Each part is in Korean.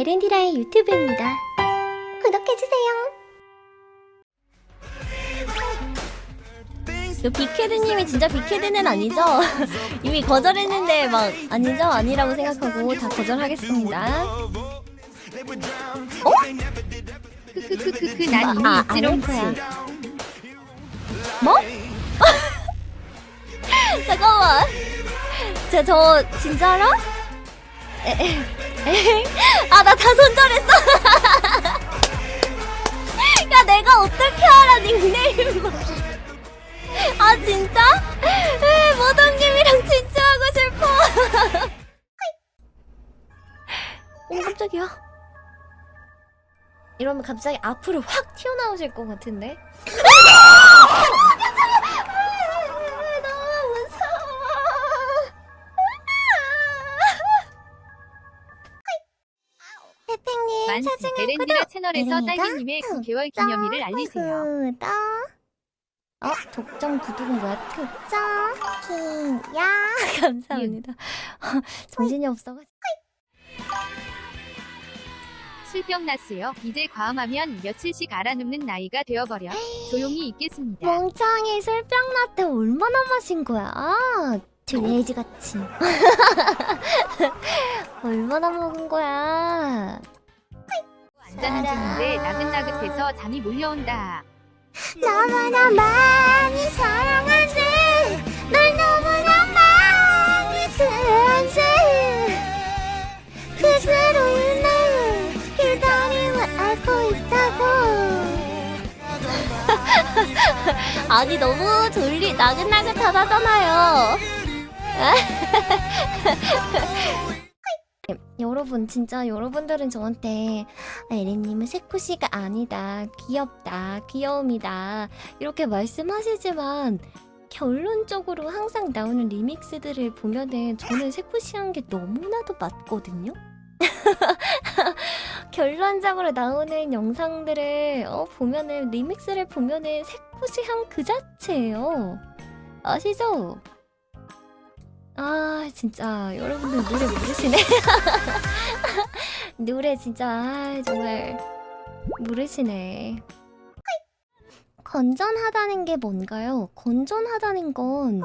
에렌디라의 유튜브입니다. 구독해주세요. 그 빅헤드님이 진짜 빅헤드는 아니죠? 이미 거절했는데 막 아니죠? 아니라고 생각하고 다 거절하겠습니다. 크크크크크 난 이미 아, 있지롱 아닐 거야. 뭐? 잠깐만. 저, 저 진짜로? 아, 나 다 손절했어. 야, 내가 어떻게 알아, 닉네임을. 아, 진짜? 에, 모동님이랑 진짜 하고 싶어. 오, 깜짝이야. 이러면 갑자기 앞으로 확 튀어나오실 것 같은데? 사진을 베렌디라 채널에서 딸기님의 9개월 기념일을 알리세요. 구독. 어? 독점 구독은 뭐야? 독점 킹야 감사합니다. 정신이 없어가지고 술병 났어요. 이제 과음하면 며칠씩 알아눕는 나이가 되어버려. 조용히 있겠습니다. 멍청이 술병 나때 얼마나 마신 거야? 아, 돼지같이. 얼마나 먹은 거야? 앉아는 중인데 나긋나긋해서 잠이 몰려온다. 너무나 많이 사랑한지 널 너무나 많이 사랑한지 그대로 날 기다림을 알고 있다고. 아니 너무 졸리 나긋나긋하다잖아요 여러분 진짜 여러분들은 저한테 아, 에렌님은 세쿠시가 아니다 귀엽다 귀여움이다 이렇게 말씀하시지만 결론적으로 항상 나오는 리믹스들을 보면은 저는 세쿠시한 게 너무나도 맞거든요 결론적으로 나오는 영상들을 어, 보면은 리믹스를 보면은 세쿠시한 그 자체예요 아시죠? 아 진짜 여러분들 노래 모르시네. 노래 진짜 아, 정말 모르시네. 건전하다는 게 뭔가요? 건전하다는 건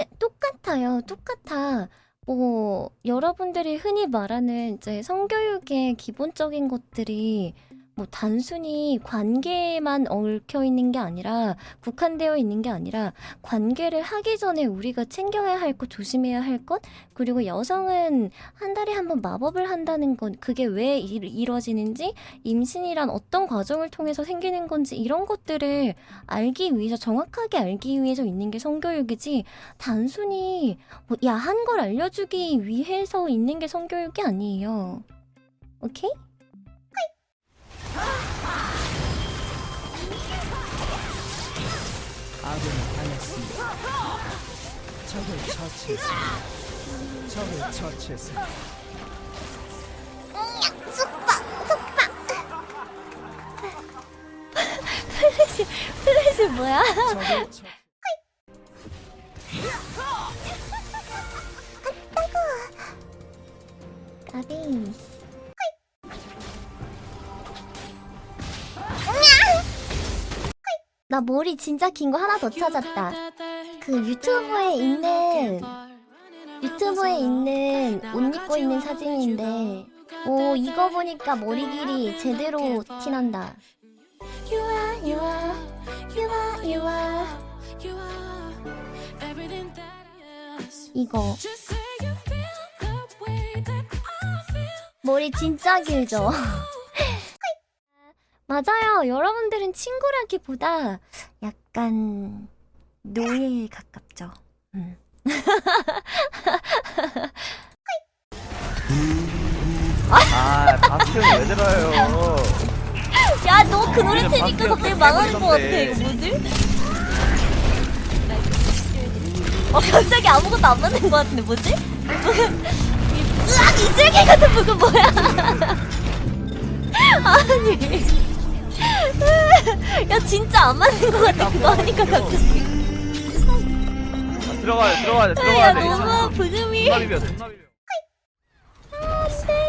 예, 똑같아요 똑같아. 뭐 여러분들이 흔히 말하는 이제 성교육의 기본적인 것들이 뭐 단순히 관계에만 얽혀 있는 게 아니라 국한되어 있는 게 아니라 관계를 하기 전에 우리가 챙겨야 할 것, 조심해야 할 것, 그리고 여성은 한 달에 한 번 마법을 한다는 건 그게 왜 이- 이루어지는지, 임신이란 어떤 과정을 통해서 생기는 건지 이런 것들을 알기 위해서 정확하게 알기 위해서 있는 게 성교육이지 단순히 뭐 야한 걸 알려주기 위해서 있는 게 성교육이 아니에요. 오케이? 아군이 당했습니다. 적을 처치했습니다. 적을 처치했습니다. 플래시, 플래시 뭐야? 적을 처... 까비. 나 머리 진짜 긴 거 하나 더 찾았다. 그 유튜브에 있는 유튜브에 있는 옷 입고 있는 사진인데 오 이거 보니까 머리 길이 제대로 티난다. 이거 머리 진짜 길죠? 맞아요. 여러분들은 친구라기보다 약간 노예에 가깝죠. 음. 아, 박수는 왜 들어요? 야, 너 그 노래 우리는 트니까 방금 갑자기 망하는 것 같아. 이거 뭐지? 어, 갑자기 아무것도 안 맞는 것 같은데 뭐지? 으악! 이슬기 같은 부분 뭐야? 아니. 야, 진짜 안 맞는 것 같아. 그거 하니까 갑자기. 아, 들어가야 돼, 들어가야 돼, 야, 들어가야 돼. 너무 부금이. 존나 비벼, 존나 비벼. 아, 네.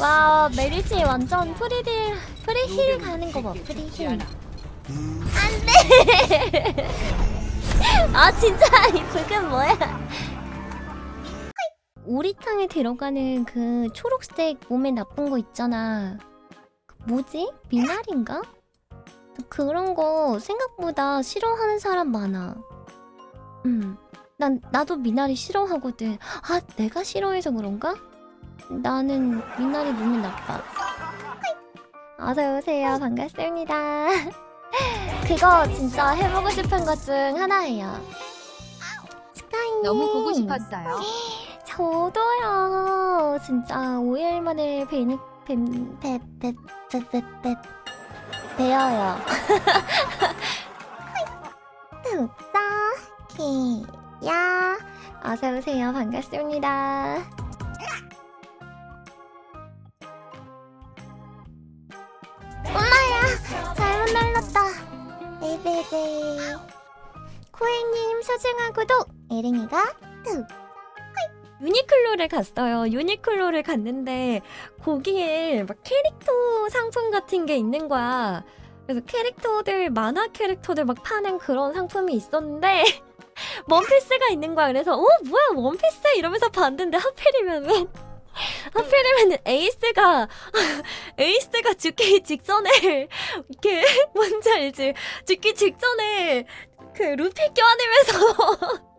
와 메리시 완전 프리딜 프리힐 가는 거봐 프리힐 안돼 아 진짜 이 북은 뭐야 오리탕에 들어가는 그 초록색 몸에 나쁜 거 있잖아 그 뭐지 미나리인가 그런 거 생각보다 싫어하는 사람 많아 음 난 나도 미나리 싫어하거든 아 내가 싫어해서 그런가 나는 미나리 몸이 나빠. 어서 오세요. 반갑습니다. 그거 진짜 해보고 싶은 것 중 하나예요. 스카이님. 너무 보고 싶었어요. 저도요. 진짜 5일 만에 뵈니 뵌, 뵈, 뵈, 뵈어요. 뚝딱, 키야. 어서 오세요. 반갑습니다. 엄마야 잘못 눌렀다 베이베이베이 코행님 소중한 구독 에랭이가 뚝 유니클로를 갔어요. 유니클로를 갔는데 거기에 막 캐릭터 상품 같은 게 있는 거야. 그래서 캐릭터들 만화 캐릭터들 막 파는 그런 상품이 있었는데 원피스가 있는 거야. 그래서 어 뭐야 원피스 이러면서 봤는데 하필이면은 하필이면은 에이스가 에이스가 죽기 직전에 이렇게 뭔지 알지? 죽기 직전에 그 루피 껴안으면서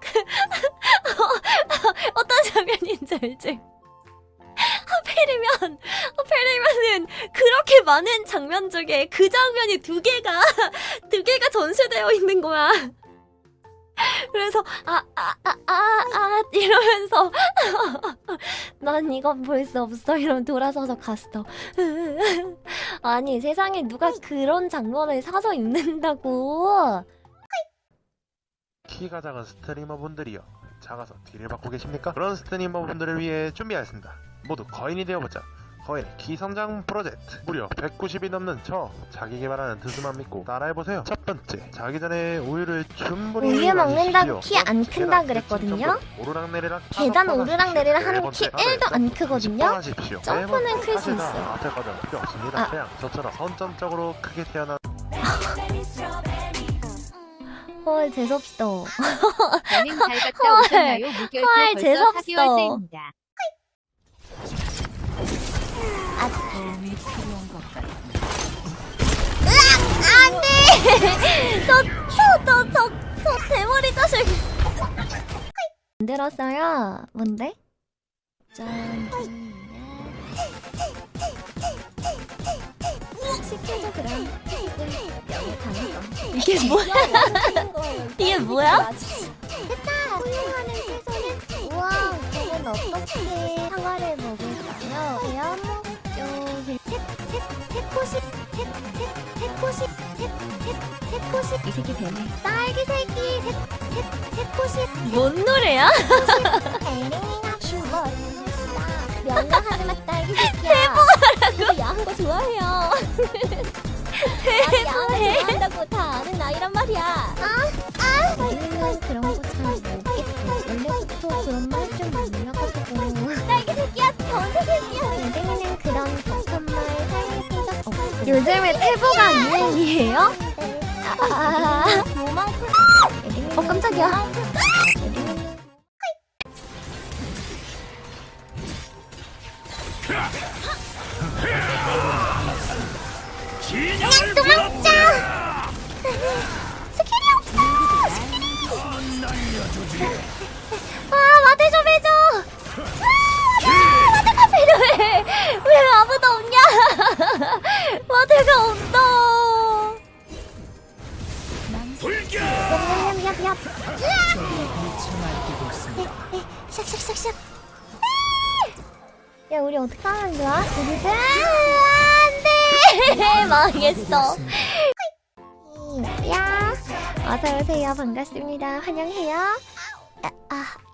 어떤 장면인지 알지? 하필이면 하필이면은 그렇게 많은 장면 중에 그 장면이 두 개가 두 개가 전시되어 있는 거야. 그래서 아 아 아 아 아 이러면서 난 이거 볼수 없어 이러면 돌아서서 갔어. 아니 세상에 누가 그런 장면을 사서 입는다고? 키가 작은 스트리머분들이요. 작아서 딜을 받고 계십니까? 그런 스트리머분들을 위해 준비하였습니다. 모두 거인이 되어보자. 거인 키성장 프로젝트. 무려 190이 넘는 저 자기 개발하는 드스만 믿고 따라해보세요. 첫 번째, 자기 전에 우유를 충분히 우유 먹는다고. 키안두 큰다 그랬거든요? 오르락내리락 계단 오르락내리락. 하는 네거키 번째, 1도 안 크거든요? 네 점프는 번째, 클수 사실 다 있어. 앞에 과정 필요 없습니다. 아. 저처럼 선점적으로 크게 태어난 헐 재수없어. 여행 잘 갔다 오셨나요? 헐, 무결표 벌써 재수없어. 4개월째입니다. 도움이 필요한 것 같아. 안돼. 저저저저 저 대머리 자식. 만들었어요. 뭔데? 짠. 시켜줘 그럼. 이게 뭐야? 이게 뭐야? 됐다. 훌륭하는 채소는 우와. 저건 어떻게 사과를 먹을까요? 대야 먹죠. 새코식 새새새코식 새새새코식 이 새끼 되네. 딸기 새끼 새새새코식 뭔 노래야? 에랭이가 죽어. 명랑하지 마 딸기 새끼야. 대보라고. 야한 거 좋아해요. 야한 거 좋아한다고 다 아는 나이란 말이야. 아 아. 원래는 그런 거 잘 모르겠고 원래부터 그런 말 좀 몰라가지고. 딸기 새끼야. 변태 새끼야. 에랭이는 그런 독한 말 사용해본 적 없고. 요즘에 태보가 유행이에요? 아, 아, 아. 어 깜짝이야. 그냥 도망쳐. 스킬이 없어. 스킬이. 아 마대 좀 해줘. 아, 마대가 필요해. 왜 아무도 없냐? 마대가 없어. 샥샥샥샥. 야 우리 어떻게 하면 좋아? 우리 안돼 망했어. 야 어서 오세요 반갑습니다 환영해요.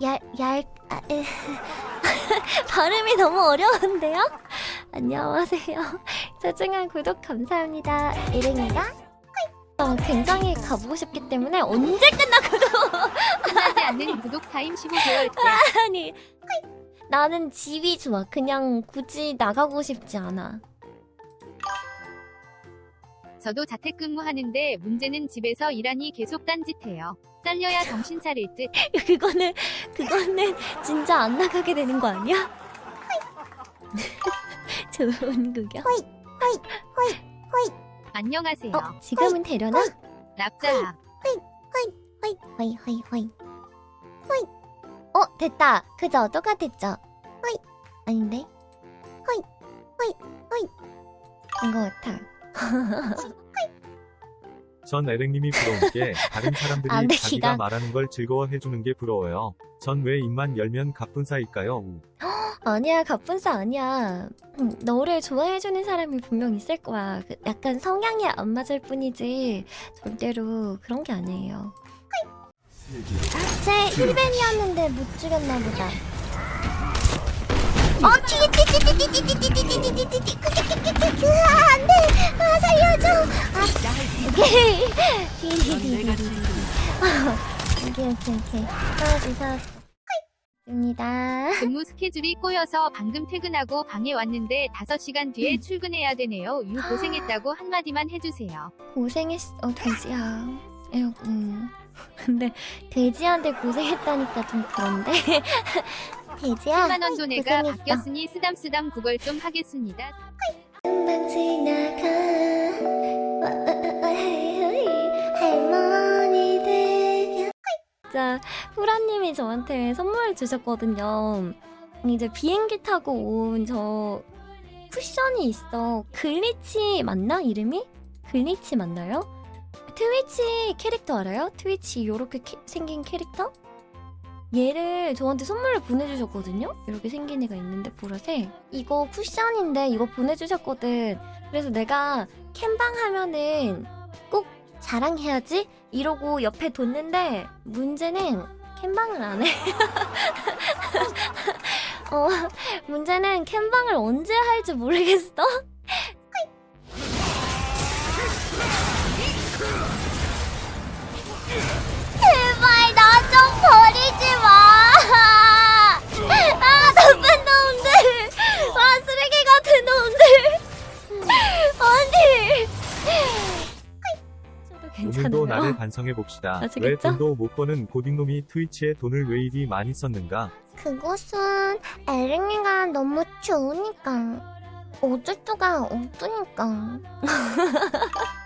아얄얄 아, 에. 발음이 너무 어려운데요? 안녕하세요. 소중한 구독 감사합니다. 이랭이가 어, 굉장히 가보고 싶기 때문에 언제 끝나고도 끝나지 않는 구독 타임 15개월째. 아니 나는 집이 좋아. 그냥 굳이 나가고 싶지 않아. 저도 자택근무하는데 문제는 집에서 일하니 계속 딴짓해요. 잘려야 정신 차릴 듯. 그거는 그거는 진짜 안 나가게 되는 거 아니야? 좋은 구경. 안녕하세요. 어 지금은 되려나? 납작. 허이 허이 허이 허이 허이 어 됐다 그저 똑같았죠 허이 아닌데 허이 허이 허이 된것 같아 전 에랭님이 부러운 게 다른 사람들이 안 돼, 자기가 기가. 말하는 걸 즐거워해주는 게 부러워요. 전 왜 입만 열면? 우. 아니야 가뿐싸 아니야 음, 너를 좋아해주는 사람이 분명 있을 거야 그 약간 성향이 안 맞을 뿐이지 절대로 그런 게 아니에요 제 힐벤이었는데 못 죽였나 보다 어 뒤에 띠띠띠띠띠띠띠띠띠띠띠띠 안돼 아 살려줘 아 오케이 오케이 오케이 입니다 근무 스케줄이 꼬여서 방금 퇴근하고 방에 왔는데 5시간 뒤에 출근해야 되네요. 유 고생했다고 한마디만 해주세요. 고생했어 어, 돼지야 에휴, 음. 근데 돼지한테 고생했다니까 좀 그런데 돼지야 10만 원 돈에가 고생했어. 바뀌었으니 쓰담쓰담 구걸 좀 하겠습니다. 금방 지나가 할머 진짜 후라님이 저한테 선물 주셨거든요 이제 비행기 타고 온 저 쿠션이 있어 글리치 맞나 이름이? 글리치 맞나요? 트위치 캐릭터 알아요? 트위치 요렇게 캐- 생긴 캐릭터? 얘를 저한테 선물로 보내주셨거든요? 이렇게 생긴 애가 있는데 보라색 이거 쿠션인데 이거 보내주셨거든 그래서 내가 캠방 하면은 꼭 자랑해야지 이러고 옆에 뒀는데 문제는 캠방을 안 해. 어, 문제는 캠방을 언제 할지 모르겠어. 제발 나 좀 버리지 마. 저도 오늘도 나를 괜찮아요. 반성해 봅시다. 왜 아시겠죠? 돈도 못 버는 고딩놈이 트위치에 돈을 왜 이리 많이 썼는가? 그것은 에릭이가 너무 좋으니까 어쩔 수가 없으니까